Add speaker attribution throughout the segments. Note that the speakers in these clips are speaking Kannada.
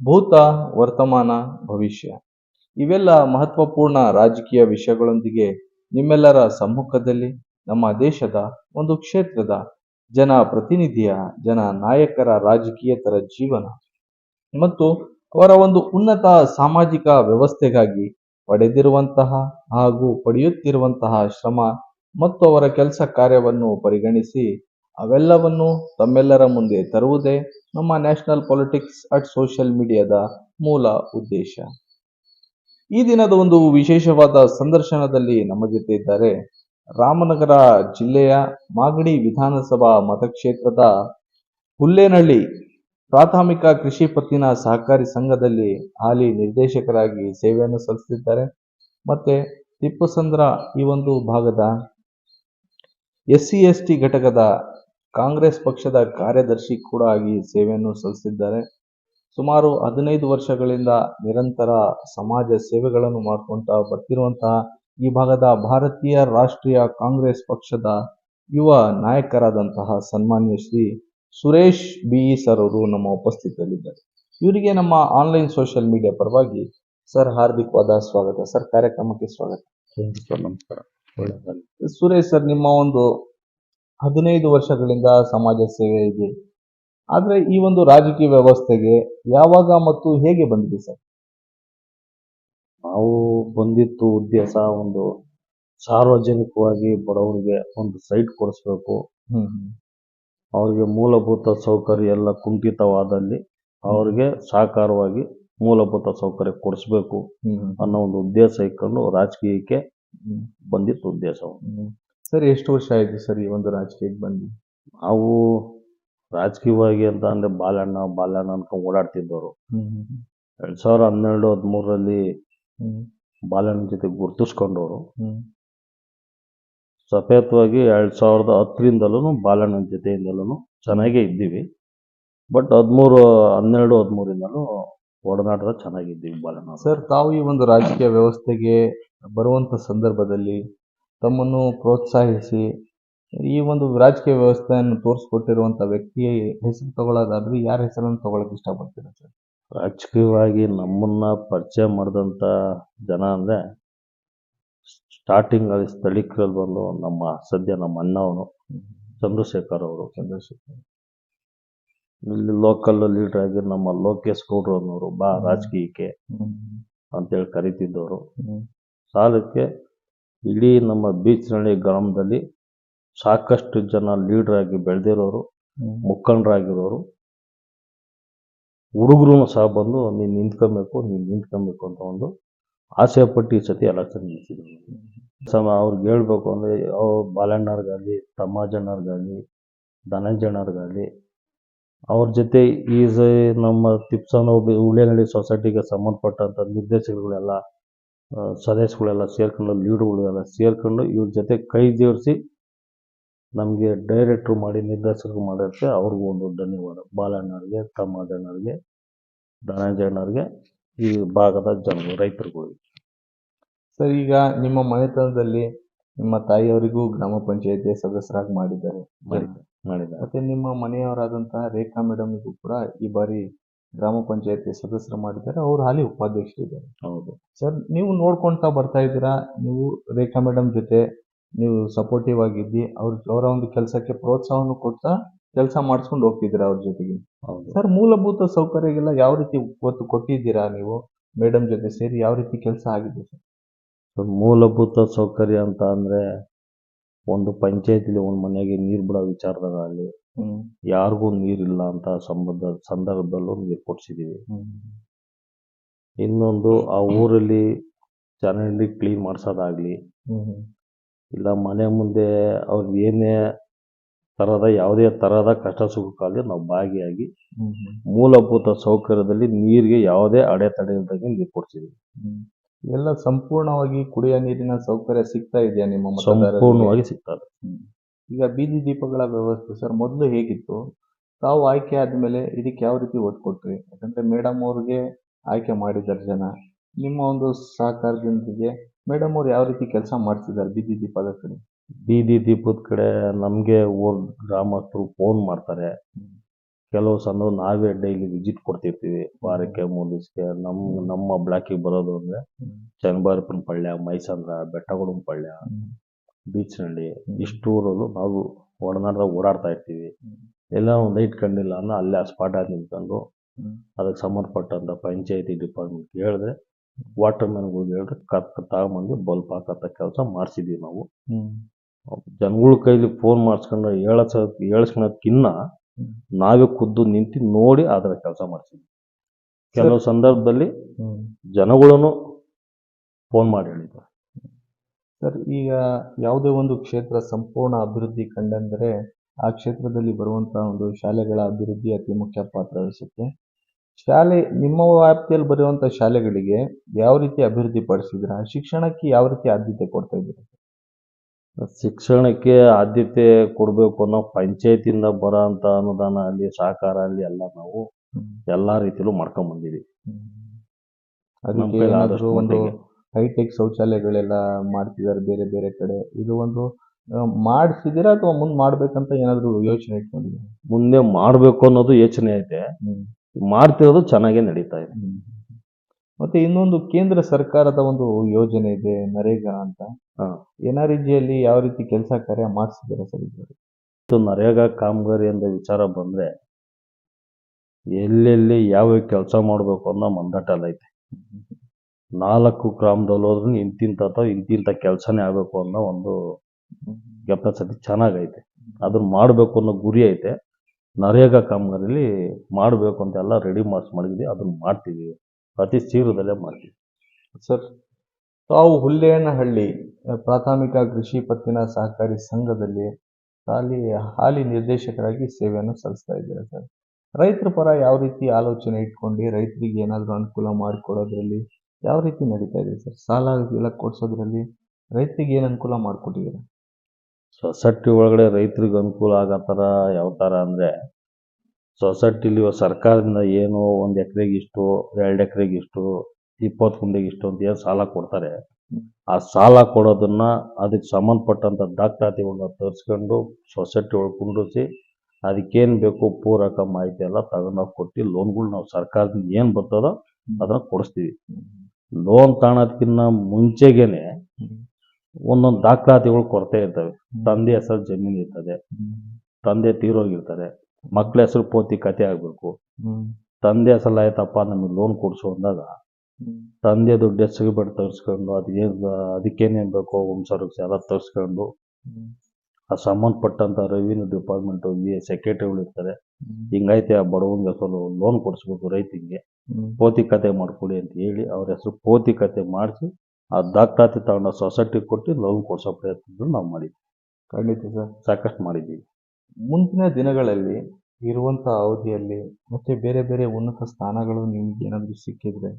Speaker 1: ಭೂತ, ವರ್ತಮಾನ, ಭವಿಷ್ಯ. ಇವೆಲ್ಲ ಮಹತ್ವಪೂರ್ಣ ರಾಜಕೀಯ ವಿಷಯಗಳೊಂದಿಗೆ ನಿಮ್ಮೆಲ್ಲರ ಸಮ್ಮುಖದಲ್ಲಿ ನಮ್ಮ ದೇಶದ ಒಂದು ಕ್ಷೇತ್ರದ ಜನ ಪ್ರತಿನಿಧಿಯ, ಜನ ನಾಯಕರ ರಾಜಕೀಯತರ ಜೀವನ ಮತ್ತು ಅವರ ಒಂದು ಉನ್ನತ ಸಾಮಾಜಿಕ ವ್ಯವಸ್ಥೆಗಾಗಿ ಪಡೆದಿರುವಂತಹ ಹಾಗೂ ಪಡೆಯುತ್ತಿರುವಂತಹ ಶ್ರಮ ಮತ್ತು ಅವರ ಕೆಲಸ ಕಾರ್ಯವನ್ನು ಪರಿಗಣಿಸಿ ಅವೆಲ್ಲವನ್ನು ತಮ್ಮೆಲ್ಲರ ಮುಂದೆ ತರುವುದೇ ನಮ್ಮ ನ್ಯಾಷನಲ್ ಪಾಲಿಟಿಕ್ಸ್ ಅಟ್ ಸೋಷಿಯಲ್ ಮೀಡಿಯಾದ ಮೂಲ ಉದ್ದೇಶ. ಈ ದಿನದ ಒಂದು ವಿಶೇಷವಾದ ಸಂದರ್ಶನದಲ್ಲಿ ನಮ್ಮ ಜೊತೆ ಇದ್ದಾರೆ ರಾಮನಗರ ಜಿಲ್ಲೆಯ ಮಾಗಡಿ ವಿಧಾನಸಭಾ ಮತಕ್ಷೇತ್ರದ ಹುಲ್ಲೇನಹಳ್ಳಿ ಪ್ರಾಥಮಿಕ ಕೃಷಿ ಪತ್ತಿನ ಸಹಕಾರಿ ಸಂಘದಲ್ಲಿ ಹಾಲಿ ನಿರ್ದೇಶಕರಾಗಿ ಸೇವೆಯನ್ನು ಸಲ್ಲಿಸುತ್ತಿದ್ದಾರೆ. ಮತ್ತೆ ತಿಪ್ಪಸಂದ್ರ ಈ ಒಂದು ಭಾಗದ ಎಸ್ ಸಿ ಎಸ್ ಟಿ ಘಟಕದ ಕಾಂಗ್ರೆಸ್ ಪಕ್ಷದ ಕಾರ್ಯದರ್ಶಿ ಕೂಡ ಆಗಿ ಸೇವೆಯನ್ನು ಸಲ್ಲಿಸಿದ್ದಾರೆ. ಸುಮಾರು ಹದಿನೈದು ವರ್ಷಗಳಿಂದ ನಿರಂತರ ಸಮಾಜ ಸೇವೆಗಳನ್ನು ಮಾಡ್ಕೊಂತ ಬರ್ತಿರುವಂತಹ ಈ ಭಾಗದ ಭಾರತೀಯ ರಾಷ್ಟ್ರೀಯ ಕಾಂಗ್ರೆಸ್ ಪಕ್ಷದ ಯುವ ನಾಯಕರಾದಂತಹ ಸನ್ಮಾನ್ಯ ಶ್ರೀ ಸುರೇಶ್ ಬಿ. ಸರ್ ಅವರು ನಮ್ಮ ಉಪಸ್ಥಿತಿಯಲ್ಲಿದ್ದಾರೆ ಇವರಿಗೆ ನಮ್ಮ ಆನ್ಲೈನ್ ಸೋಷಿಯಲ್ ಮೀಡಿಯಾ ಪರವಾಗಿ ಸರ್ ಹಾರ್ದಿಕವಾದ ಸ್ವಾಗತ. ಸರ್ ಕಾರ್ಯಕ್ರಮಕ್ಕೆ ಸ್ವಾಗತ.
Speaker 2: ಸರ್ ನಮಸ್ಕಾರ.
Speaker 1: ಸುರೇಶ್ ಸರ್ ನಿಮ್ಮ ಒಂದು ಹದಿನೈದು ವರ್ಷಗಳಿಂದ ಸಮಾಜ ಸೇವೆ ಇದೆ. ಆದರೆ ಈ ಒಂದು ರಾಜಕೀಯ ವ್ಯವಸ್ಥೆಗೆ ಯಾವಾಗ ಮತ್ತು ಹೇಗೆ ಬಂದಿದೆ ಸರ್?
Speaker 2: ನಾವು ಬಂದಿತ್ತು ಉದ್ದೇಶ ಒಂದು ಸಾರ್ವಜನಿಕವಾಗಿ ಬಡವರಿಗೆ ಒಂದು ಸೈಟ್ ಕೊಡಿಸ್ಬೇಕು.
Speaker 1: ಹ್ಮ್
Speaker 2: ಅವರಿಗೆ ಮೂಲಭೂತ ಸೌಕರ್ಯ ಎಲ್ಲ ಕುಂಠಿತವಾದಲ್ಲಿ ಅವರಿಗೆ ಸಾಕಾರವಾಗಿ ಮೂಲಭೂತ ಸೌಕರ್ಯ ಕೊಡಿಸ್ಬೇಕು ಅನ್ನೋ ಒಂದು ಉದ್ದೇಶ ಇಟ್ಕೊಂಡು ರಾಜಕೀಯಕ್ಕೆ ಬಂದಿತ್ತು ಉದ್ದೇಶ
Speaker 1: ಸರ್ ಎಷ್ಟು ವರ್ಷ ಆಯ್ತು ಸರ್ ಈ ಒಂದು ರಾಜಕೀಯಕ್ಕೆ ಬಂದು?
Speaker 2: ನಾವು ರಾಜಕೀಯವಾಗಿ ಅಂತ ಅಂದ್ರೆ ಬಾಲಣ್ಣ ಬಾಲಣ್ಣ ಅನ್ಕೊಂಡು ಓಡಾಡ್ತಿದ್ದವರು. ಎರಡು ಸಾವಿರ ಹನ್ನೆರಡು ಹದಿಮೂರರಲ್ಲಿ ಬಾಲಣ್ಣ ಜೊತೆ ಗುರುತಿಸ್ಕೊಂಡವರು.
Speaker 1: ಹ್ಮ್.
Speaker 2: ಸತತವಾಗಿ ಎರಡ್ ಸಾವಿರದ ಹತ್ತರಿಂದಲೂ ಬಾಲಣ್ಣನ ಜೊತೆಯಿಂದಲೂ ಚೆನ್ನಾಗೇ ಇದ್ದೀವಿ. ಬಟ್ ಹದಿಮೂರು ಹನ್ನೆರಡು ಹದಿಮೂರಿಂದಲೂ ಒಡನಾಟದ ಚೆನ್ನಾಗಿದ್ದೀವಿ ಬಾಲಣ್ಣ.
Speaker 1: ಸರ್ ತಾವು ಈ ಒಂದು ರಾಜಕೀಯ ವ್ಯವಸ್ಥೆಗೆ ಬರುವಂತ ಸಂದರ್ಭದಲ್ಲಿ ತಮ್ಮನ್ನು ಪ್ರೋತ್ಸಾಹಿಸಿ ಈ ಒಂದು ರಾಜಕೀಯ ವ್ಯವಸ್ಥೆಯನ್ನು ತೋರಿಸ್ಕೊಟ್ಟಿರುವಂತ ವ್ಯಕ್ತಿಯ ಹೆಸರು ತಗೊಳ್ಳೋದಾದ್ರೆ ಯಾರ ಹೆಸರನ್ನು ತಗೊಳಕ್ ಇಷ್ಟಪಡ್ತೀರಾ ಸರ್?
Speaker 2: ರಾಜಕೀಯವಾಗಿ ನಮ್ಮನ್ನ ಪರಿಚಯ ಮಾಡಿದಂಥ ಜನ ಅಂದರೆ ಸ್ಟಾರ್ಟಿಂಗ್ ಅಲ್ಲಿ ಸ್ಥಳೀಕರಲ್ಲಿ ಬಂದು ನಮ್ಮ ಸದ್ಯ ನಮ್ಮ ಅಣ್ಣವನು ಚಂದ್ರಶೇಖರ್ ಅವರು.
Speaker 1: ಚಂದ್ರಶೇಖರ್.
Speaker 2: ಇಲ್ಲಿ ಲೋಕಲ್ ಲೀಡರ್ ಆಗಿ ನಮ್ಮ ಲೋಕೇಶ್ ಗೌಡ್ರು ಅನ್ನೋರು ಬಾ ರಾಜಕೀಯಕ್ಕೆ
Speaker 1: ಅಂತ
Speaker 2: ಅಂತೇಳಿ ಕರಿತಿದ್ದವರು. ಸಾಲಕ್ಕೆ ಇಡೀ ನಮ್ಮ ಬೀಚ್ನಳ್ಳಿ ಗ್ರಾಮದಲ್ಲಿ ಸಾಕಷ್ಟು ಜನ ಲೀಡರ್ ಆಗಿ ಬೆಳೆದಿರೋರು, ಮುಖಂಡರಾಗಿರೋರು. ಹುಡುಗರು ಸಹ ಬಂದು, ನೀನು ನಿಂತ್ಕೊಬೇಕು ನೀನು ನಿಂತ್ಕೊಬೇಕು ಅಂತ ಒಂದು ಆಸೆ ಪಟ್ಟು ಈ ಸತಿ ಎಲೆಕ್ಷನ್ ನಿಲ್ಸಿದ್ರು ಸಮ ಅವ್ರಿಗೆ ಹೇಳ್ಬೇಕು ಅಂದರೆ ಅವ್ರು ಬಾಲಣ್ಣವ್ರಿಗಾಗಲಿ ತಮ್ಮಾಜಣ್ಣವ್ರಿಗಾಗಲಿ ಧನಂಜಣ್ಣವ್ರಿಗಾಗಲಿ ಅವ್ರ ಜೊತೆ ಈ ನಮ್ಮ ತಿಪ್ಸನ ಉಳ್ಳೇನಳ್ಳಿ ಸೊಸೈಟಿಗೆ ಸಂಬಂಧಪಟ್ಟಂಥ ನಿರ್ದೇಶಕರುಗಳೆಲ್ಲ ಸದಸ್ಯಗಳೆಲ್ಲ ಸೇರ್ಕೊಂಡು ಲೀಡ್ಗಳೆಲ್ಲ ಸೇರ್ಕೊಂಡು ಇವ್ರ ಜೊತೆ ಕೈ ಜೋಡಿಸಿ ನಮಗೆ ಡೈರೆಕ್ಟ್ರು ಮಾಡಿ ನಿರ್ದೇಶಕರು ಮಾಡೋಕ್ಕೆ ಅವ್ರಿಗೂ ಒಂದು ಧನ್ಯವಾದ. ಬಾಲಣ್ಣವ್ರಿಗೆ ತಮ್ಮಣ್ಣವ್ರಿಗೆ ಧನಂಜಯಣ್ಣವ್ರಿಗೆ ಈ ಭಾಗದ ಜನರು ರೈತರುಗಳಿಗೆ
Speaker 1: ಸರ್ ಈಗ ನಿಮ್ಮ ಮನೆತನದಲ್ಲಿ ನಿಮ್ಮ ತಾಯಿಯವರಿಗೂ ಗ್ರಾಮ ಪಂಚಾಯತಿ ಸದಸ್ಯರಾಗಿ ಮಾಡಿದ್ದಾರೆ.
Speaker 2: ಮಾಡಿದ್ದಾರೆ ಮಾಡಿದ್ದಾರೆ.
Speaker 1: ಮತ್ತೆ ನಿಮ್ಮ ಮನೆಯವರಾದಂತಹ ರೇಖಾ ಮೇಡಮ್ಗೂ ಕೂಡ ಈ ಬಾರಿ ಗ್ರಾಮ ಪಂಚಾಯತಿ ಸದಸ್ಯರು ಮಾಡಿದ್ದಾರೆ ಅವರು ಹಾಲಿ ಉಪಾಧ್ಯಕ್ಷರಿದ್ದಾರೆ.
Speaker 2: ಹೌದು.
Speaker 1: ಸರ್ ನೀವು ನೋಡ್ಕೊಂತ ಬರ್ತಾ ಇದ್ದೀರಾ? ನೀವು ರೇಖಾ ಮೇಡಮ್ ಜೊತೆ ನೀವು ಸಪೋರ್ಟಿವ್ ಆಗಿದ್ದಿ ಅವ್ರ ಅವರ ಒಂದು ಕೆಲಸಕ್ಕೆ ಪ್ರೋತ್ಸಾಹವನ್ನು ಕೊಡ್ತಾ ಕೆಲಸ ಮಾಡಿಸ್ಕೊಂಡು ಹೋಗ್ತಿದ್ದೀರಾ ಅವ್ರ ಜೊತೆಗೆ?
Speaker 2: ಹೌದು.
Speaker 1: ಸರ್ ಮೂಲಭೂತ ಸೌಕರ್ಯಗೆಲ್ಲ ಯಾವ ರೀತಿ ಒತ್ತು ಕೊಟ್ಟಿದ್ದೀರಾ ನೀವು? ಮೇಡಮ್ ಜೊತೆ ಸೇರಿ ಯಾವ ರೀತಿ ಕೆಲಸ ಆಗಿದೆ ಸರ್?
Speaker 2: ಸೊ ಮೂಲಭೂತ ಸೌಕರ್ಯ ಅಂತ ಅಂದ್ರೆ ಒಂದು ಪಂಚಾಯತಿಲಿ ಒಂದು ಮನೆಗೆ ನೀರು ಬಿಡೋ ವಿಚಾರದಾಗಲಿ
Speaker 1: ಹ್ಮ್
Speaker 2: ಯಾರಿಗೂ ನೀರಿಲ್ಲ ಅಂತ ಸಂಬಂಧ ಸಂದರ್ಭದಲ್ಲೂ ನೀರು ಕೊಡಿಸಿದ್ದೀವಿ ಇನ್ನೊಂದು ಆ ಊರಲ್ಲಿ ಚರಂಡಿ ಕ್ಲೀನ್ ಮಾಡಿಸೋದಾಗಲಿ ಇಲ್ಲ ಮನೆ ಮುಂದೆ ಅವ್ರಿಗೆ ಏನೇ ತರಹದ ಯಾವುದೇ ತರಹದ ಕಷ್ಟ ಸುಖಕ್ಕಾಗಲಿ ನಾವು ಭಾಗಿಯಾಗಿ ಮೂಲಭೂತ ಸೌಕರ್ಯದಲ್ಲಿ ನೀರಿಗೆ ಯಾವುದೇ ಅಡೆತಡೆ ಇಲ್ದಂಗೆ ನೀರು ಕೊಡ್ಸಿದ್ವಿ.
Speaker 1: ಎಲ್ಲ ಸಂಪೂರ್ಣವಾಗಿ ಕುಡಿಯೋ ನೀರಿನ ಸೌಕರ್ಯ ಸಿಗ್ತಾ ಇದೆಯಾ ನಿಮ್ಮ?
Speaker 2: ಸಂಪೂರ್ಣವಾಗಿ ಸಿಗ್ತದೆ
Speaker 1: ಈಗ ಬೀದಿ ದೀಪಗಳ ವ್ಯವಸ್ಥೆ ಸರ್ ಮೊದಲು ಹೇಗಿತ್ತು? ತಾವು ಆಯ್ಕೆ ಆದ್ಮೇಲೆ ಇದಕ್ಕೆ ಯಾವ ರೀತಿ ಒತ್ತು ಕೊಟ್ರಿ? ಯಾಕಂದ್ರೆ ಮೇಡಮ್ ಅವ್ರಿಗೆ ಆಯ್ಕೆ ಮಾಡಿದ್ದಾರೆ ಜನ. ನಿಮ್ಮ ಒಂದು ಸಹಕಾರದೊಂದಿಗೆ ಮೇಡಮ್ ಅವ್ರು ಯಾವ ರೀತಿ ಕೆಲಸ ಮಾಡ್ತಿದ್ದಾರೆ ಬೀದಿ ದೀಪದ ಕಡೆ?
Speaker 2: ಬೀದಿ ದೀಪದ ಕಡೆ ನಮಗೆ ಊರ್ ಗ್ರಾಮಸ್ಥರು ಫೋನ್ ಮಾಡ್ತಾರೆ. ಕೆಲವು ಸಲ ನಾವೇ ಡೈಲಿ ವಿಸಿಟ್ ಕೊಡ್ತಿರ್ತೀವಿ. ವಾರಕ್ಕೆ ಮೂರು ದಿವಸಕ್ಕೆ ನಮ್ಮ ನಮ್ಮ ಬ್ಲಾಕಿಗೆ ಬರೋದು ಅಂದರೆ ಚನ್ನಬಾರಪುರ ಪಳ್ಯ ಮೈಸಂದ್ರ ಬೆಟ್ಟಗುಡಂ ಪಳ್ಯ. ಬೀಚ್ನಳ್ಳಿ ಇಷ್ಟು ಊರಲ್ಲೂ ನಾವು ಒಡನಾಡ್ದಾಗ ಓಡಾಡ್ತಾ ಇರ್ತೀವಿ. ಎಲ್ಲ ಒಂದು ಕಂಡಿಲ್ಲ ಅಂದ್ರೆ ಅಲ್ಲೇ ಸ್ಪಾಟ್ ಆಗಿ ನಿಂತ್ಕೊಂಡು ಅದಕ್ಕೆ ಸಂಬಂಧಪಟ್ಟಂಥ ಪಂಚಾಯತಿ ಡಿಪಾರ್ಟ್ಮೆಂಟ್ ಹೇಳಿದ್ರೆ ವಾಟರ್ ಮ್ಯಾನ್ಗಳಿಗೆ ಹೇಳಿದ್ರೆ ಕತ್ ತಗೊಂಬಂದು ಬಲ್ಪ್ ಹಾಕತ್ತ ಕೆಲಸ ಮಾಡಿಸಿದ್ವಿ ನಾವು. ಜನಗಳ ಕೈಲಿ ಫೋನ್ ಮಾಡಿಸ್ಕೊಂಡು ಹೇಳಸ ಹೇಳಿಸ್ಕೊಳಕ್ಕಿನ್ನ
Speaker 1: ಹ್ಮ್.
Speaker 2: ನಾವೇ ಖುದ್ದು ನಿಂತು ನೋಡಿ ಅದರ ಕೆಲಸ ಮಾಡಿಸಿದ್ವಿ. ಕೆಲವು ಸಂದರ್ಭದಲ್ಲಿ ಜನಗಳನ್ನು ಫೋನ್ ಮಾಡಿ ಹೇಳಿದ್ದಾರೆ
Speaker 1: ಸರ್ ಈಗ ಯಾವುದೇ ಒಂದು ಕ್ಷೇತ್ರ ಸಂಪೂರ್ಣ ಅಭಿವೃದ್ಧಿ ಕಂಡಂದರೆ ಆ ಕ್ಷೇತ್ರದಲ್ಲಿ ಬರುವಂತಹ ಒಂದು ಶಾಲೆಗಳ ಅಭಿವೃದ್ಧಿ ಅತಿ ಮುಖ್ಯ ಪಾತ್ರ ವಹಿಸುತ್ತೆ. ಶಾಲೆ ನಿಮ್ಮ ವ್ಯಾಪ್ತಿಯಲ್ಲಿ ಬರುವಂಥ ಶಾಲೆಗಳಿಗೆ ಯಾವ ರೀತಿ ಅಭಿವೃದ್ಧಿ ಪಡಿಸಿದ್ರ? ಶಿಕ್ಷಣಕ್ಕೆ ಯಾವ ರೀತಿ ಆದ್ಯತೆ ಕೊಡ್ತಾ ಇದ್ದೀರಾ?
Speaker 2: ಶಿಕ್ಷಣಕ್ಕೆ ಆದ್ಯತೆ ಕೊಡಬೇಕು ಅನ್ನೋ ಪಂಚಾಯತಿಯಿಂದ ಬರೋ ಅಂತ ಅನುದಾನ ಅಲ್ಲಿ ಸಹಕಾರ ಅಲ್ಲಿ ಎಲ್ಲ ನಾವು ಎಲ್ಲಾ ರೀತಿಲೂ ಮಾಡ್ಕೊಂಡ್ ಬಂದಿದ್ದೀವಿ
Speaker 1: ಅದಕ್ಕೆ ಒಂದು. ಹೈಟೆಕ್ ಶೌಚಾಲಯಗಳೆಲ್ಲ ಮಾಡ್ತಿದ್ದಾರೆ ಬೇರೆ ಬೇರೆ ಕಡೆ. ಇದು ಒಂದು ಮಾಡಿಸಿದಿರ ಅಥವಾ ಮುಂದೆ ಮಾಡ್ಬೇಕಂತ ಏನಾದರೂ ಯೋಚನೆ ಇಟ್ಕೊಂಡಿದ್ದೀರಾ?
Speaker 2: ಮುಂದೆ ಮಾಡಬೇಕು ಅನ್ನೋದು ಯೋಚನೆ ಐತೆ ಮಾಡ್ತಿರೋದು ಚೆನ್ನಾಗೇ ನಡೀತಾ ಇದೆ.
Speaker 1: ಮತ್ತೆ ಇನ್ನೊಂದು ಕೇಂದ್ರ ಸರ್ಕಾರದ ಒಂದು ಯೋಜನೆ ಇದೆ ನರೇಗಾ ಅಂತ.
Speaker 2: ಹಾ.
Speaker 1: ಯಾವ ರೀತಿ ಕೆಲಸ ಕಾರ್ಯ ಮಾಡಿಸಿದ್ದೀರಾ ಸರ್ ಇದು
Speaker 2: ಮತ್ತು ನರೇಗಾ ಕಾಮಗಾರಿ ಅಂತ ವಿಚಾರ ಬಂದ್ರೆ ಎಲ್ಲೆಲ್ಲಿ ಯಾವ ಕೆಲಸ ಮಾಡಬೇಕು ಅನ್ನೋ ಅಲ್ಲ ಐತೆ ನಾಲ್ಕು ಗ್ರಾಮದಲ್ಲಿ ಹೋದ್ರೂ ಇಂತಿಂತ ಇಂತಿಂಥ ಕೆಲಸನೇ ಆಗಬೇಕು ಅನ್ನೋ ಒಂದು ಕೆಪಾಸಿಟಿ ಚೆನ್ನಾಗೈತೆ. ಅದನ್ನ ಮಾಡಬೇಕು ಅನ್ನೋ ಗುರಿ ಐತೆ. ನರೇಗಾ ಕಾಮಗಾರಿಲಿ ಮಾಡಬೇಕು ಅಂತ ಎಲ್ಲ ರೆಡಿ ಮಾಡಿಸಿ ಮಾಡಿದ್ವಿ. ಅದನ್ನ ಮಾಡ್ತೀವಿ ಅತಿ ಶೀಘ್ರದಲ್ಲೇ ಮಾಡ್ತೀವಿ.
Speaker 1: ಸರ್, ತಾವು ಹುಲ್ಲೇನಹಳ್ಳಿ, ಪ್ರಾಥಮಿಕ ಕೃಷಿ ಪತ್ತಿನ ಸಹಕಾರಿ ಸಂಘದಲ್ಲಿ ಹಾಲಿ ಹಾಲಿ ನಿರ್ದೇಶಕರಾಗಿ ಸೇವೆಯನ್ನು ಸಲ್ಲಿಸ್ತಾ ಇದ್ದೀರಾ ಸರ್? ರೈತರ ಪರ ಯಾವ ರೀತಿ ಆಲೋಚನೆ ಇಟ್ಕೊಂಡು ರೈತರಿಗೆ ಏನಾದರೂ ಅನುಕೂಲ ಮಾಡಿಕೊಡೋದ್ರಲ್ಲಿ ಯಾವ ರೀತಿ ನಡೀತಾ ಇದೆ ಸರ್? ಸಾಲ ಎಲ್ಲ ಕೊಡ್ಸೋದ್ರಲ್ಲಿ ರೈತರಿಗೆ ಏನು ಅನುಕೂಲ ಮಾಡಿಕೊಟ್ಟಿದ್ದೀರಾ?
Speaker 2: ಸೊಸೈಟಿ ಒಳಗಡೆ ರೈತರಿಗೆ ಅನುಕೂಲ ಆಗೋ ಥರ ಯಾವ ಥರ ಅಂದರೆ ಸೊಸೈಟಿಲಿ ಸರ್ಕಾರದಿಂದ ಏನು ಒಂದು ಎಕರೆಗೆ ಇಷ್ಟು ಎರಡು ಎಕರೆಗೆ ಇಷ್ಟು ಇಪ್ಪತ್ತು ಗುಂಡೆಗೆ ಇಷ್ಟು ಅಂತ ಏನು ಸಾಲ ಕೊಡ್ತಾರೆ ಆ ಸಾಲ ಕೊಡೋದನ್ನ ಅದಕ್ಕೆ ಸಂಬಂಧಪಟ್ಟಂಥ ದಾಖಲಾತಿಗಳನ್ನ ತರಿಸ್ಕೊಂಡು ಸೊಸೈಟಿ ಒಳಗೆ ಕುಂಡಿಸಿ ಅದಕ್ಕೇನು ಬೇಕು ಪೂರಕ ಮಾಹಿತಿ ಎಲ್ಲ ತಗೊಂಡೋಗಿ ಕೊಟ್ಟು ಲೋನ್ಗಳು ನಾವು ಸರ್ಕಾರದಿಂದ ಏನು ಬರ್ತದೋ ಅದನ್ನ ಕೊಡಿಸ್ತೀವಿ. ಲೋನ್ ತಗೊಳೋದಕ್ಕಿಂತ ಮುಂಚೆಗೇನೆ ಒಂದೊಂದು ದಾಖಲಾತಿಗಳು ಕೊರತೆ ಇರ್ತವೆ. ತಂದೆ ಹೆಸರು ಜಮೀನು ಇರ್ತದೆ. ತಂದೆ ತೀರೋಗಿರ್ತಾರೆ ಮಕ್ಕಳ ಹೆಸರು ಪೋತಿ ಕತೆ ಆಗಬೇಕು. ತಂದೆ ಹೆಸರು ಆಯ್ತಪ್ಪ ನಮಗೆ ಲೋನ್ ಕೊಡ್ಸು ಅಂದಾಗ ತಂದೆ ದುಡ್ಡು ಹೆಸರು ಬಿಟ್ಟು ತರಿಸ್ಕೊಂಡು ಅದೇನು ಅದಕ್ಕೇನೇನು ಬೇಕೋ ವಂಶವೃಕ್ಷ ಎಲ್ಲ ತರಿಸ್ಕೊಂಡು ಆ ಸಂಬಂಧಪಟ್ಟಂಥ ರೆವಿನ್ಯೂ ಡಿಪಾರ್ಟ್ಮೆಂಟು ಸೆಕ್ರೆಟರಿ ಸೆಕ್ರೆಟರಿಗಳು ಇರ್ತಾರೆ. ಹಿಂಗೈತೆ ಆ ಬಡವನಿಗೆ ಸ್ವಲ್ಪ ಲೋನ್ ಕೊಡಿಸ್ಬೇಕು ರೈತನಿಗೆ ಪೋತಿ ಕತೆ ಮಾಡ್ಕೊಡಿ ಅಂತ ಹೇಳಿ ಅವ್ರ ಹೆಸರು ಪೋತಿ ಕತೆ ಮಾಡಿಸಿ ಆ ದಾಖಲಾತಿ ತಗೊಂಡು ಸೊಸೈಟಿ ಕೊಟ್ಟು ಲೋನ್ ಕೊಡಿಸೋ ಪ್ರಯತ್ನ ನಾವು ಮಾಡಿದ್ವಿ.
Speaker 1: ಖಂಡಿತ ಸರ್.
Speaker 2: ಸಾಕಷ್ಟು ಮಾಡಿದ್ದೀವಿ.
Speaker 1: ಮುಂದಿನ ದಿನಗಳಲ್ಲಿ ಇರುವಂಥ ಅವಧಿಯಲ್ಲಿ ಮತ್ತೆ ಬೇರೆ ಬೇರೆ ಉನ್ನತ ಸ್ಥಾನಗಳು ನಿಮ್ಗೆ ಏನಾದರೂ ಸಿಕ್ಕಿದ್ರೆ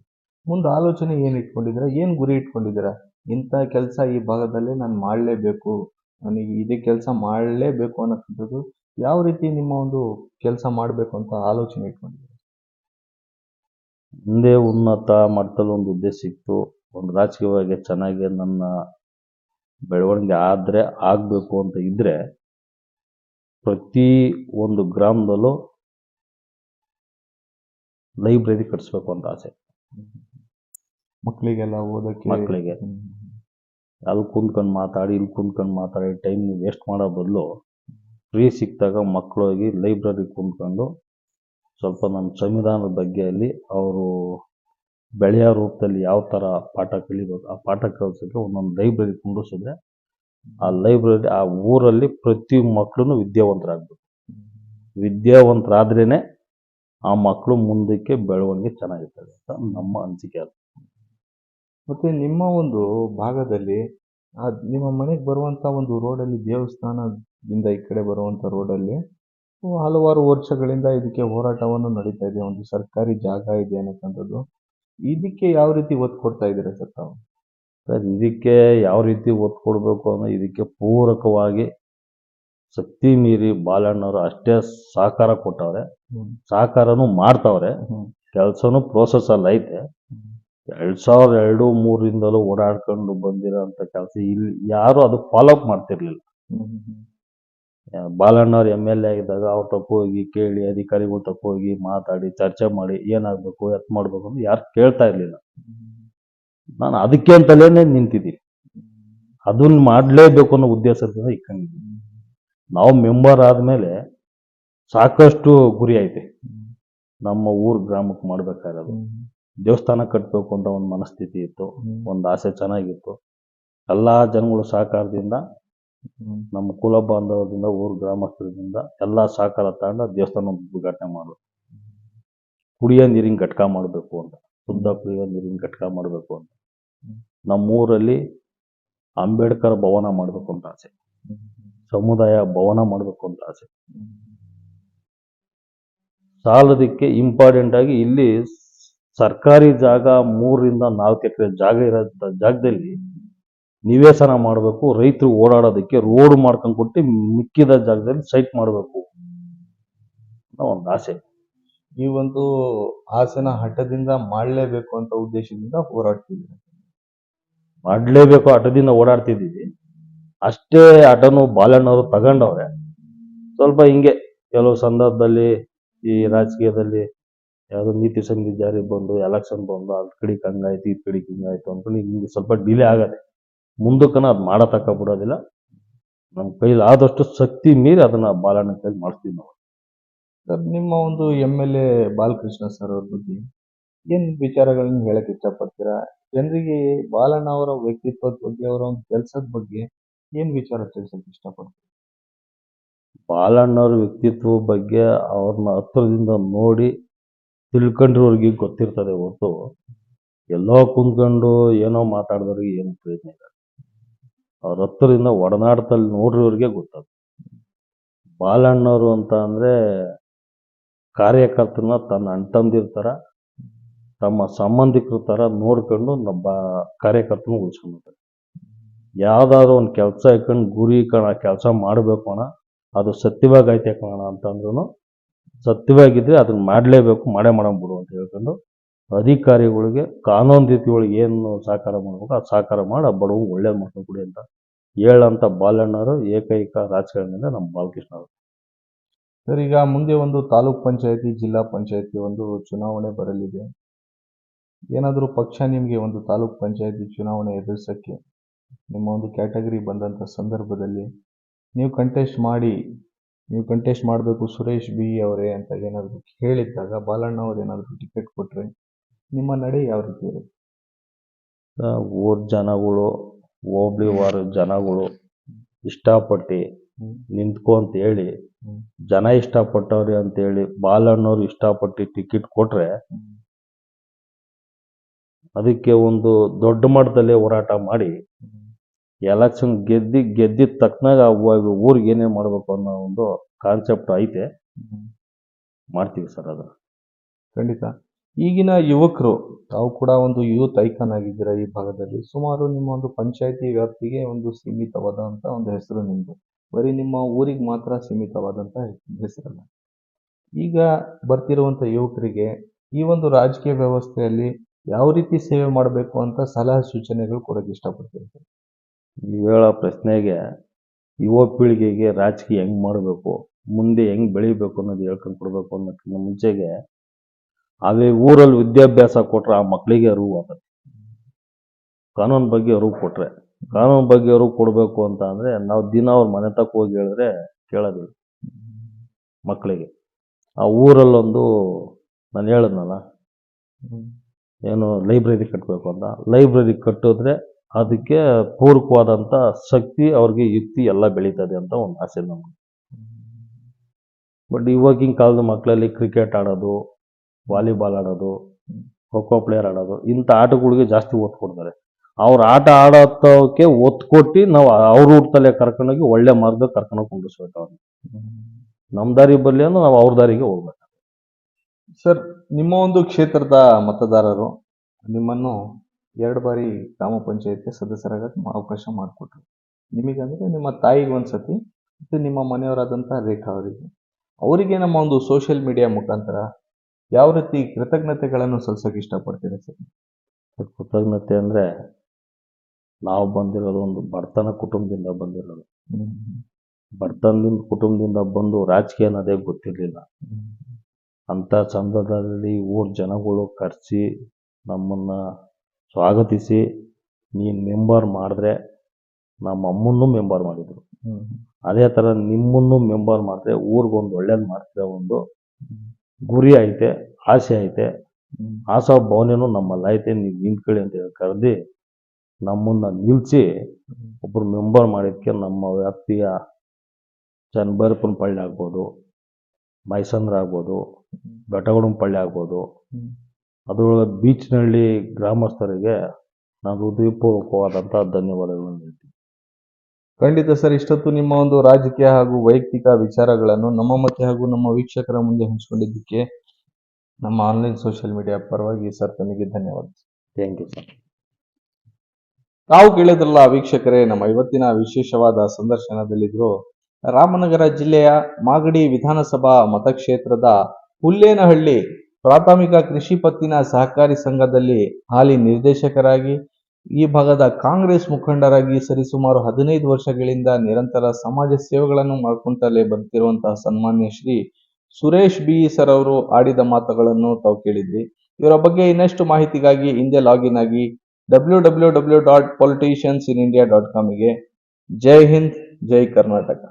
Speaker 1: ಮುಂದೆ ಆಲೋಚನೆ ಏನು ಇಟ್ಕೊಂಡಿದ್ದೀರಾ? ಏನು ಗುರಿ ಇಟ್ಕೊಂಡಿದ್ದೀರಾ? ಇಂಥ ಕೆಲಸ ಈ ಭಾಗದಲ್ಲಿ ನಾನು ಮಾಡಲೇಬೇಕು. ನನಗೆ ಇದೇ ಕೆಲಸ ಮಾಡಲೇಬೇಕು ಅನ್ನೋಕ್ಕಂಥದ್ದು ಯಾವ ರೀತಿ ನಿಮ್ಮ ಒಂದು ಕೆಲಸ ಮಾಡಬೇಕು ಅಂತ ಆಲೋಚನೆ ಇಟ್ಕೊಂಡಿದ್ದೀರಿ?
Speaker 2: ಮುಂದೆ ಉನ್ನತ ಮಟ್ಟದಲ್ಲಿ ಒಂದು ಉದ್ದೇಶ ಸಿಕ್ತು. ಒಂದು ರಾಜಕೀಯವಾಗಿ ಚೆನ್ನಾಗಿ ನನ್ನ ಬೆಳವಣಿಗೆ ಆದರೆ ಆಗಬೇಕು ಅಂತ ಇದ್ದರೆ ಪ್ರತಿ ಒಂದು ಗ್ರಾಮದಲ್ಲೂ ಲೈಬ್ರರಿ ಕಟ್ಸ್ಬೇಕು ಅಂತ ಆಸೆ.
Speaker 1: ಮಕ್ಕಳಿಗೆಲ್ಲ ಓದಕ್ಕೆ
Speaker 2: ಮಕ್ಕಳಿಗೆ. ಅಲ್ಲಿ ಕುಂತ್ಕೊಂಡು ಮಾತಾಡಿ, ಇಲ್ಲಿ ಕುಂತ್ಕೊಂಡು ಮಾತಾಡಿ ಟೈಮ್ ವೇಸ್ಟ್ ಮಾಡೋ ಬದಲು ಫ್ರೀ ಸಿಕ್ಕಿದಾಗ ಮಕ್ಕಳು ಹೋಗಿ ಲೈಬ್ರರಿ ಕುಂತ್ಕೊಂಡು ಸ್ವಲ್ಪ ನಮ್ಮ ಸಂವಿಧಾನದ ಬಗ್ಗೆ ಅಲ್ಲಿ ಅವರು ಬೆಳೆಯೋ ರೂಪದಲ್ಲಿ ಯಾವ ಥರ ಪಾಠ ಕಲಿಬೇಕು, ಆ ಪಾಠ ಕಲಿಸೋಕ್ಕೆ ಒಂದೊಂದು ಲೈಬ್ರರಿ ಕುಂಡಿಸಿದ್ರೆ ಆ ಲೈಬ್ರರಿ ಆ ಊರಲ್ಲಿ ಪ್ರತಿ ಮಕ್ಕಳು ವಿದ್ಯಾವಂತರಾಗಬೇಕು. ವಿದ್ಯಾವಂತರಾದ್ರೇ ಆ ಮಕ್ಕಳು ಮುಂದಕ್ಕೆ ಬೆಳವಣಿಗೆ ಚೆನ್ನಾಗಿರ್ತದೆ ಅಂತ ನಮ್ಮ ಅನಿಸಿಕೆ ಅದು.
Speaker 1: ಮತ್ತೆ ನಿಮ್ಮ ಒಂದು ಭಾಗದಲ್ಲಿ ನಿಮ್ಮ ಮನೆಗೆ ಬರುವಂತ ಒಂದು ರೋಡಲ್ಲಿ ದೇವಸ್ಥಾನದಿಂದ ಈ ಕಡೆ ಬರುವಂಥ ರೋಡಲ್ಲಿ ಹಲವಾರು ವರ್ಷಗಳಿಂದ ಇದಕ್ಕೆ ಹೋರಾಟವನ್ನು ನಡೀತಾ ಇದೆ ಒಂದು ಸರ್ಕಾರಿ ಜಾಗ ಇದೆ ಅನ್ನತಕ್ಕಂಥದ್ದು ಇದಕ್ಕೆ ಯಾವ ರೀತಿ ಒತ್ತು ಕೊಡ್ತಾ ಇದ್ದೀರಾ ಸರ್ ತಾವು?
Speaker 2: ಸರ್ ಇದಕ್ಕೆ ಯಾವ ರೀತಿ ಒತ್ತು ಕೊಡಬೇಕು ಅನ್ನೋ ಇದಕ್ಕೆ ಪೂರಕವಾಗಿ ಶಕ್ತಿ ಮೀರಿ ಬಾಲಣ್ಣವರು ಅಷ್ಟೇ ಸಹಕಾರ ಕೊಟ್ಟವ್ರೆ. ಸಹಕಾರನೂ ಮಾಡ್ತವ್ರೆ. ಕೆಲಸನೂ ಪ್ರೋಸೆಸ್ ಅಲ್ಲಿ ಐತೆ ಎರಡ್ ಸಾವಿರದ ಎರಡು ಮೂರಿಂದಲೂ ಓಡಾಡ್ಕೊಂಡು ಬಂದಿರೋಂಥ ಕೆಲಸ ಇಲ್ಲಿ ಯಾರು ಅದು ಫಾಲೋ ಅಪ್ ಮಾಡ್ತಿರ್ಲಿಲ್ಲ. ಬಾಲಣ್ಣವ್ರು ಎಂ ಎಲ್ ಎ ಆಗಿದ್ದಾಗ ಅವ್ರು ಹೋಗಿ ಕೇಳಿ ಅಧಿಕಾರಿಗಳು ಹೋಗಿ ಮಾತಾಡಿ ಚರ್ಚೆ ಮಾಡಿ ಏನಾಗಬೇಕು ಎತ್ ಮಾಡಬೇಕು ಅಂತ ಯಾರು ಕೇಳ್ತಾ ಇರ್ಲಿಲ್ಲ. ನಾನು ಅದಕ್ಕೆ ಅಂತಲೇ ನಿಂತಿದ್ದೀನಿ. ಅದನ್ನ ಮಾಡಲೇಬೇಕು ಅನ್ನೋ ಉದ್ದೇಶ ಇಕ್ಕಂಗಿದ್ದೀನಿ ನಾವು ಮೆಂಬರ್ ಆದಮೇಲೆ ಸಾಕಷ್ಟು ಗುರಿ ಐತೆ. ನಮ್ಮ ಊರ್ ಗ್ರಾಮಕ್ಕೆ ಮಾಡ್ಬೇಕಾಗಿರೋದು. ದೇವಸ್ಥಾನ ಕಟ್ಟಬೇಕು ಅಂತ ಒಂದು ಮನಸ್ಥಿತಿ ಇತ್ತು ಒಂದು ಆಸೆ ಚೆನ್ನಾಗಿತ್ತು. ಎಲ್ಲ ಜನಗಳ ಸಹಕಾರದಿಂದ ನಮ್ಮ ಕುಲ ಬಾಂಧವರಿಂದ ಊರು ಗ್ರಾಮಸ್ಥರಿಂದ ಎಲ್ಲ ಸಹಕಾರ ತಗೊಂಡು ದೇವಸ್ಥಾನ ಉದ್ಘಾಟನೆ ಮಾಡೋದು ಕುಡಿಯೋ ನೀರಿನ ಘಟಕ ಮಾಡಬೇಕು ಅಂತ ಶುದ್ಧ ಕುಡಿಯೋ ನೀರಿನ ಘಟಕ ಮಾಡಬೇಕು ಅಂತ. ನಮ್ಮೂರಲ್ಲಿ ಅಂಬೇಡ್ಕರ್ ಭವನ ಮಾಡಬೇಕು ಅಂತ ಆಸೆ. ಸಮುದಾಯ ಭವನ ಮಾಡಬೇಕು ಅಂತ ಆಸೆ. ಸಾಲದಕ್ಕೆ ಇಂಪಾರ್ಟೆಂಟ್ ಆಗಿ ಇಲ್ಲಿ ಸರ್ಕಾರಿ ಜಾಗ ಮೂರರಿಂದ ನಾಲ್ಕು ಎಕರೆ ಜಾಗ ಇರೋ ಜಾಗದಲ್ಲಿ ನಿವೇಶನ ಮಾಡಬೇಕು ರೈತರು ಓಡಾಡೋದಕ್ಕೆ ರೋಡ್ ಮಾಡ್ಕೊಂಡು ಕೊಟ್ಟು ಮಿಕ್ಕಿದ ಜಾಗದಲ್ಲಿ ಸೈಟ್ ಮಾಡಬೇಕು ಅನ್ನೋ ಒಂದು ಆಸೆ.
Speaker 1: ಈ ಒಂದು ಆಸೆನ ಹಠದಿಂದ ಮಾಡಲೇಬೇಕು ಅಂತ ಉದ್ದೇಶದಿಂದ ಹೋರಾಡ್ತಿದ್ದೀವಿ
Speaker 2: ಮಾಡಲೇಬೇಕು ಹಠದಿಂದ ಓಡಾಡ್ತಿದ್ದೀವಿ. ಅಷ್ಟೇ ಹಠನು ಬಾಲಣ್ಣವರು ತಗೊಂಡವ್ರೆ. ಸ್ವಲ್ಪ ಹಿಂಗೆ ಕೆಲವು ಸಂದರ್ಭದಲ್ಲಿ ಈ ರಾಜಕೀಯದಲ್ಲಿ ಯಾವುದೋ ನೀತಿ ಸಂಹಿತೆ ಜಾರಿ ಬಂದು ಎಲೆಕ್ಷನ್ ಬಂದು ಅದ್ ಕಡೆಗೆ ಹಂಗಾಯ್ತು ಈ ಕಡೆಗೆ ಹಿಂಗಾಯ್ತು ಅಂದ್ಕೊಂಡು ಹಿಂಗೆ ಸ್ವಲ್ಪ ಡಿಲೇ ಆಗತ್ತೆ. ಮುಂದಕ್ಕನ ಅದು ಮಾಡತಕ್ಕ ಬಿಡೋದಿಲ್ಲ. ನಮ್ಮ ಕೈಲಿ ಆದಷ್ಟು ಶಕ್ತಿ ಮೀರಿ ಅದನ್ನ ಬಾಲಣ್ಣ ಕೈಲಿ ಮಾಡಿಸ್ತೀವಿ ನಾವು.
Speaker 1: ಸರ್ ನಿಮ್ಮ ಒಂದು M L A Balakrishna sir ಅವ್ರ ಬಗ್ಗೆ ಏನ್ ವಿಚಾರಗಳನ್ನ ಹೇಳಕ್ ಇಷ್ಟಪಡ್ತೀರಾ? ಜನರಿಗೆ ಬಾಲಣ್ಣ ಅವರ ವ್ಯಕ್ತಿತ್ವದ ಬಗ್ಗೆ ಅವರ ಒಂದು ಕೆಲಸದ ಬಗ್ಗೆ ಏನ್ ವಿಚಾರ ತಿಳಿಸಕ್ ಇಷ್ಟಪಡ್ತೀರಾ?
Speaker 2: ಬಾಲಣ್ಣವ್ರ ವ್ಯಕ್ತಿತ್ವ ಬಗ್ಗೆ ಅವ್ರನ್ನ ಹತ್ರದಿಂದ ನೋಡಿ ತಿಳ್ಕೊಂಡಿರೋರ್ಗೆ ಗೊತ್ತಿರ್ತದೆ ಹೊರತು. ಎಲ್ಲೋ ಕುಂತ್ಕೊಂಡು ಏನೋ ಮಾತಾಡಿದವ್ರಿಗೆ ಏನು ಪ್ರಯೋಜನ ಇಲ್ಲ. ಅವ್ರ ಹತ್ತಿರದಿಂದ ಒಡನಾಟದಲ್ಲಿ ನೋಡಿರೋರಿಗೆ ಗೊತ್ತದು. ಬಾಲಣ್ಣವರು ಅಂತ ಅಂದರೆ ಕಾರ್ಯಕರ್ತರನ್ನ ತನ್ನ ಅಣ್ತಂದಿರ್ ಥರ ತಮ್ಮ ಸಂಬಂಧಿಕರ ಥರ ನೋಡ್ಕೊಂಡು ನಮ್ಮ ಕಾರ್ಯಕರ್ತನ ಉಳಿಸ್ಕೊಂಡ್ಬಿಡ್ತಾರೆ. ಯಾವುದಾದ್ರೂ ಒಂದು ಕೆಲಸ ಇಟ್ಕೊಂಡು ಗುರಿ ಕಣ ಕೆಲಸ ಮಾಡಬೇಕು ಅಣ್ಣ, ಅದು ಸತ್ಯವಾಗಿ ಐತೆ ಕಣ ಅಂತಂದ್ರೂ ಸತ್ಯವಾಗಿದ್ರೆ ಅದನ್ನ ಮಾಡಲೇಬೇಕು, ಮಾಡೇ ಮಾಡಂಬಿಡು ಅಂತ ಹೇಳ್ಕೊಂಡು ಅಧಿಕಾರಿಗಳಿಗೆ ಕಾನೂನು ರೀತಿ ಒಳಗೆ ಏನು ಸಹಕಾರ ಮಾಡಬೇಕು ಆ ಸಹಕಾರ ಮಾಡಿ, ಆ ಬಡವು ಒಳ್ಳೇದು ಮಾಡ್ಕೊಂಡು ಕೊಡಿ ಅಂತ ಹೇಳಂತ ಬಾಲಣ್ಣರು ಏಕೈಕ ರಾಜಕಾರಣಿಯಿಂದ ನಮ್ಮ ಬಾಲಕೃಷ್ಣ ಅವರು.
Speaker 1: ಸರ್, ಈಗ ಮುಂದೆ ಒಂದು ತಾಲೂಕ್ ಪಂಚಾಯತಿ, ಜಿಲ್ಲಾ ಪಂಚಾಯತಿ ಒಂದು ಚುನಾವಣೆ ಬರಲಿದೆ. ಏನಾದರೂ ಪಕ್ಷ ನಿಮಗೆ ಒಂದು ತಾಲೂಕ್ ಪಂಚಾಯತಿ ಚುನಾವಣೆ ಎದುರಿಸೋಕ್ಕೆ ನಿಮ್ಮ ಒಂದು ಕ್ಯಾಟಗರಿ ಬಂದಂಥ ಸಂದರ್ಭದಲ್ಲಿ ನೀವು ಕಂಟೆಸ್ಟ್ ಮಾಡಿ ನೀವು ಕಂಟೆಸ್ಟ್ ಮಾಡಬೇಕು ಸುರೇಶ್ ಬಿ ಅವರೇ ಅಂತ ಏನಾದರೂ ಕೇಳಿದ್ದಾಗ ಬಾಲಣ್ಣ ಅವ್ರು ಏನಾದರೂ ಟಿಕೆಟ್ ಕೊಟ್ಟರೆ ನಿಮ್ಮ ನಡೆ ಯಾವ ರೀತಿ ಇರುತ್ತೆ
Speaker 2: ಊರ್ ಜನಗಳು ಹೋಬ್ಳಿ ವಾರ ಜನಗಳು ಇಷ್ಟಪಟ್ಟು. ನಿಂತ್ಕೊ ಅಂತ ಹೇಳಿ. ಜನ ಇಷ್ಟಪಟ್ಟವ್ರಿ ಅಂತ ಹೇಳಿ ಬಾಲಣ್ಣವ್ರು ಇಷ್ಟಪಟ್ಟು ಟಿಕೆಟ್ ಕೊಟ್ರೆ ಅದಕ್ಕೆ ಒಂದು ದೊಡ್ಡ ಮಟ್ಟದಲ್ಲಿ ಹೋರಾಟ ಮಾಡಿ ಎಲೆಕ್ಷನ್ ಗೆದ್ದಿ, ಗೆದ್ದಿದ ತಕ್ಕನಾಗ ಊರಿಗೆ ಏನೇನು ಮಾಡಬೇಕು ಅನ್ನೋ ಒಂದು ಕಾನ್ಸೆಪ್ಟ್ ಐತೆ. ಮಾಡ್ತೀವಿ ಸರ್ ಅದು
Speaker 1: ಖಂಡಿತ. ಈಗಿನ ಯುವಕರು, ತಾವು ಕೂಡ ಒಂದು ಯೂತ್ ಐಕಾನ್ ಆಗಿದ್ದೀರ ಈ ಭಾಗದಲ್ಲಿ. ಸುಮಾರು ನಿಮ್ಮ ಒಂದು ಪಂಚಾಯತಿ ವ್ಯಾಪ್ತಿಗೆ ಒಂದು ಸೀಮಿತವಾದಂಥ ಒಂದು ಹೆಸರು ನಿಮ್ಮದು ಬರೀ ನಿಮ್ಮ ಊರಿಗೆ ಮಾತ್ರ ಸೀಮಿತವಾದಂಥ ಹೆಸರಲ್ಲ. ಈಗ ಬರ್ತಿರುವಂಥ ಯುವಕರಿಗೆ ಈ ಒಂದು ರಾಜಕೀಯ ವ್ಯವಸ್ಥೆಯಲ್ಲಿ ಯಾವ ರೀತಿ ಸೇವೆ ಮಾಡಬೇಕು ಅಂತ ಸಲಹೆ ಸೂಚನೆಗಳು ಕೊಡೋಕೆ ಇಷ್ಟಪಡ್ತೀನಿ
Speaker 2: ನೀವು ಹೇಳೋ ಪ್ರಶ್ನೆಗೆ ಯುವ ಪೀಳಿಗೆಗೆ ರಾಜಕೀಯ ಹೆಂಗ್ ಮಾಡಬೇಕು ಮುಂದೆ ಹೆಂಗ್ ಬೆಳಿಬೇಕು ಅನ್ನೋದು ಹೇಳ್ಕೊಂಡು ಕೊಡಬೇಕು ಅನ್ನೋಕ್ಕಿಂತ ಮುಂಚೆಗೆ ಅದೇ ಊರಲ್ಲಿ ವಿದ್ಯಾಭ್ಯಾಸ ಕೊಟ್ರೆ ಆ ಮಕ್ಕಳಿಗೆ ಅರಿವು ಆಗುತ್ತೆ. ಕಾನೂನು ಬಗ್ಗೆ ಅರಿವು ಕೊಟ್ರೆ ಕಾನೂನು ಬಗ್ಗೆ ಅರಿವು ಕೊಡಬೇಕು ಅಂತ ಅಂದ್ರೆ ನಾವು ದಿನ ಅವ್ರ ಮನೆ ತಕ್ಕ ಹೋಗಿ ಹೇಳಿದ್ರೆ ಕೇಳೋದಿಲ್ಲ ಮಕ್ಕಳಿಗೆ ಆ ಊರಲ್ಲೊಂದು ನಾನು ಹೇಳಿದ್ನಲ್ಲ ಏನು ಲೈಬ್ರರಿ ಕಟ್ಟಬೇಕು ಅಂತ ಲೈಬ್ರರಿ ಕಟ್ಟಿದ್ರೆ ಅದಕ್ಕೆ ಪೂರಕವಾದಂಥ ಶಕ್ತಿ ಅವ್ರಿಗೆ ಯುಕ್ತಿ ಎಲ್ಲ ಬೆಳೀತದೆ ಅಂತ ಒಂದು ಆಸೆ ನಮಗೆ. ಬಟ್ ಇವಾಗಿನ ಕಾಲದ ಮಕ್ಕಳಲ್ಲಿ ಕ್ರಿಕೆಟ್ ಆಡೋದು ವಾಲಿಬಾಲ್ ಆಡೋದು ಖೋಖೋ ಪ್ಲೇಯರ್ ಆಡೋದು, ಇಂಥ ಆಟಗಳಿಗೆ ಜಾಸ್ತಿ ಒತ್ತು ಕೊಡ್ತಾರೆ. ಅವ್ರ ಆಟ ಆಡೋಕ್ಕೆ ಒತ್ತು ಕೊಟ್ಟು ನಾವು ಅವ್ರ ಊಟದಲ್ಲೇ ಕರ್ಕೊಂಡೋಗಿ ಒಳ್ಳೆ ಮಾರ್ಗ ಕರ್ಕೊಂಡೋಗಿ ಕುಂಡಿಸ್ಬೇಕು ಅವ್ರನ್ನ ನಮ್ಮ ದಾರಿ ಬರಲಿ ಅಂದ್ರೆ ನಾವು ಅವ್ರ ದಾರಿಗೆ ಹೋಗ್ಬೇಕು.
Speaker 1: ಸರ್ ನಿಮ್ಮ ಒಂದು ಕ್ಷೇತ್ರದ ಮತದಾರರು ನಿಮ್ಮನ್ನು ಎರಡು ಬಾರಿ ಗ್ರಾಮ ಪಂಚಾಯತಿ ಸದಸ್ಯರಾಗಕ್ಕೆ ಅವಕಾಶ ಮಾಡಿಕೊಟ್ರು. ನಿಮಗೆ ಅಂದ್ರೆ ನಿಮ್ಮ ತಾಯಿಗೆ ಒಂದ್ಸತಿ ಮತ್ತು ನಿಮ್ಮ ಮನೆಯವರಾದಂಥ ರೇಖಾ ಅವರಿಗೆ. ಅವರಿಗೆ ನಮ್ಮ ಒಂದು ಸೋಷಿಯಲ್ ಮೀಡಿಯಾ ಮುಖಾಂತರ ಯಾವ ರೀತಿ ಕೃತಜ್ಞತೆಗಳನ್ನು ಸಲ್ಲಿಸೋಕೆ ಇಷ್ಟಪಡ್ತೀರಾ ಸರ್?
Speaker 2: ಕೃತಜ್ಞತೆ ಅಂದರೆ ನಾವು ಬಂದಿರೋದು ಒಂದು ಬಡತನ ಕುಟುಂಬದಿಂದ ಬಂದಿರೋದು. ಬಡತನದಿಂದ ಕುಟುಂಬದಿಂದ ಬಂದು ರಾಜಕೀಯ ಅನ್ನೋದೇ ಗೊತ್ತಿರಲಿಲ್ಲ. ಅಂಥ ಸಂದರ್ಭದಲ್ಲಿ ಊರ್ ಜನಗಳು ಕರೆಸಿ ನಮ್ಮನ್ನು ಸ್ವಾಗತಿಸಿ ನೀನು ಮೆಂಬರ್ ಮಾಡಿದ್ರೆ ನಮ್ಮ ಅಮ್ಮನ್ನೂ ಮೆಂಬರ್ ಮಾಡಿದರು. ಅದೇ ಥರ ನಿಮ್ಮನ್ನು ಮೆಂಬರ್ ಮಾಡಿದ್ರೆ ಊರಿಗೊಂದು ಒಳ್ಳೇದು ಮಾಡ್ತಿರೋ ಒಂದು ಗುರಿ ಐತೆ ಆಸೆ ಐತೆ. ಆಸಾ ಭಾವನೆನೂ ನಮ್ಮಲ್ಲಿ ಐತೆ ನೀವು ನಿಂತ್ಕೊಳ್ಳಿ ಅಂತ ಹೇಳಿ ಕರೆದು ನಮ್ಮನ್ನು ನಿಲ್ಲಿಸಿ ಒಬ್ಬರು ಮೆಂಬರ್ ಮಾಡಿದ್ಕೆ ನಮ್ಮ ವ್ಯಾಪ್ತಿಯ ಚನ್ನಬೈರಪ್ಪನ ಪಳ್ಳಿ ಆಗ್ಬೋದು ಮೈಸಂದ್ರ ಆಗ್ಬೋದು ಬೆಟ್ಟಗುಡಂಪಳ್ಳಿ ಆಗ್ಬೋದು. ಅದರೊಳಗೆ ಬೀಚ್ನಹಳ್ಳಿ ಗ್ರಾಮಸ್ಥರಿಗೆ ನಾನು ಹೃದಯಪೂರ್ವಕವಾದಂಥ ಧನ್ಯವಾದಗಳನ್ನು ಹೇಳ್ತೀನಿ.
Speaker 1: ಖಂಡಿತ ಸರ್ ಇಷ್ಟೊತ್ತು ನಿಮ್ಮ ಒಂದು ರಾಜಕೀಯ ಹಾಗೂ ವೈಯಕ್ತಿಕ ವಿಚಾರಗಳನ್ನು ನಮ್ಮ ಮತ್ತೆ ಹಾಗೂ ನಮ್ಮ ವೀಕ್ಷಕರ ಮುಂದೆ ಹಂಚಿಕೊಂಡಿದ್ದಕ್ಕೆ ನಮ್ಮ ಆನ್ಲೈನ್ ಸೋಷಿಯಲ್ ಮೀಡಿಯಾ ಪರವಾಗಿ ಸರ್ ತಮಗೆ ಧನ್ಯವಾದ.
Speaker 2: Thank you sir.
Speaker 1: ತಾವು ಕೇಳಿದ್ರಲ್ಲ ವೀಕ್ಷಕರೇ ನಮ್ಮ ಇವತ್ತಿನ ವಿಶೇಷವಾದ ಸಂದರ್ಶನದಲ್ಲಿದ್ರು ರಾಮನಗರ ಜಿಲ್ಲೆಯ ಮಾಗಡಿ ವಿಧಾನಸಭಾ ಮತಕ್ಷೇತ್ರದ ಹುಲ್ಲೇನಹಳ್ಳಿ ಪ್ರಾಥಮಿಕ ಕೃಷಿ ಪತ್ತಿನ ಸಹಕಾರಿ ಸಂಘದಲ್ಲಿ ಹಾಲಿ ನಿರ್ದೇಶಕರಾಗಿ, ಈ ಭಾಗದ ಕಾಂಗ್ರೆಸ್ ಮುಖಂಡರಾಗಿ ಸರಿಸುಮಾರು ಹದಿನೈದು ವರ್ಷಗಳಿಂದ ನಿರಂತರ ಸಮಾಜ ಸೇವೆಗಳನ್ನು ಮಾಡ್ಕೊಂತಲೇ ಬರ್ತಿರುವಂತಹ ಸನ್ಮಾನ್ಯ ಶ್ರೀ ಸುರೇಶ್ ಬಿ ಸರ್ ಅವರು ಆಡಿದ ಮಾತುಗಳನ್ನು ತಾವು ಕೇಳಿದ್ವಿ. ಇವರ ಬಗ್ಗೆ ಇನ್ನಷ್ಟು ಮಾಹಿತಿಗಾಗಿ ಹಿಂದೆ ಲಾಗಿನ್ ಆಗಿ W W W dot politicians in India dot ಕಾಮಿಗೆ. ಜೈ ಹಿಂದ್, ಜೈ ಕರ್ನಾಟಕ.